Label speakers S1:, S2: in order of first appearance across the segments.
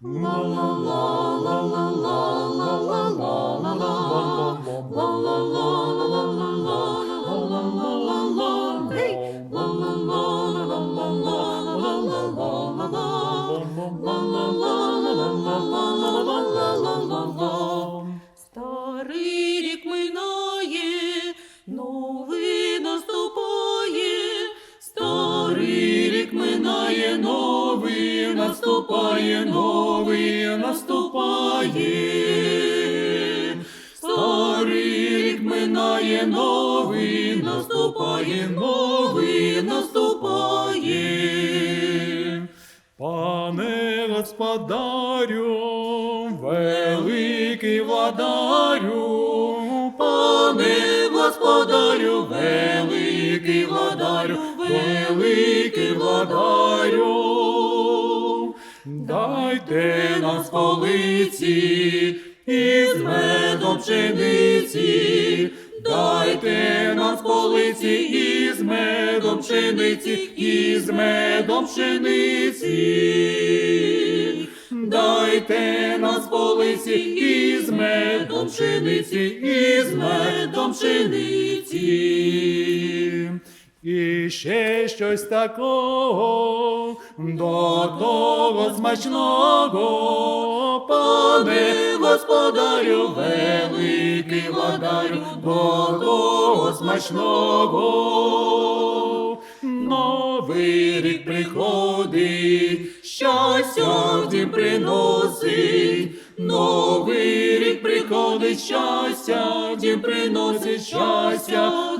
S1: Старий рік минає, новий наступає, старий рік минає, наступає, новий наступає. Старий рік минає, новий наступає, новий наступає.
S2: Пане господарю, великий владарю,
S1: Пане господарю, великий владарю, великий владарю,
S2: дайте нам
S1: з полиці із медом пшениці, дайте нам з полиці із медом пшениці, із медом пшениці. Дайте нам з полиці із медом пшениці, із медом пшениці.
S2: І ще щось такого до того смачного,
S1: Пане господарю, великий владарю, до того смачного. Новий рік приходить, в дім приносить. Новий рік приходить, щастя дім приносить, щастя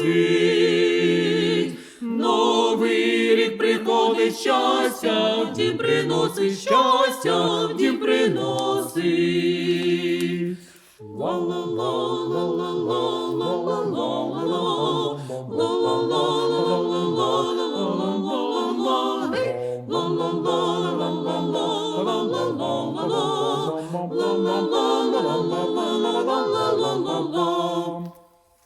S1: приносить. Новий рік приходить, щастя в дім приносить, щастя в дім приносить.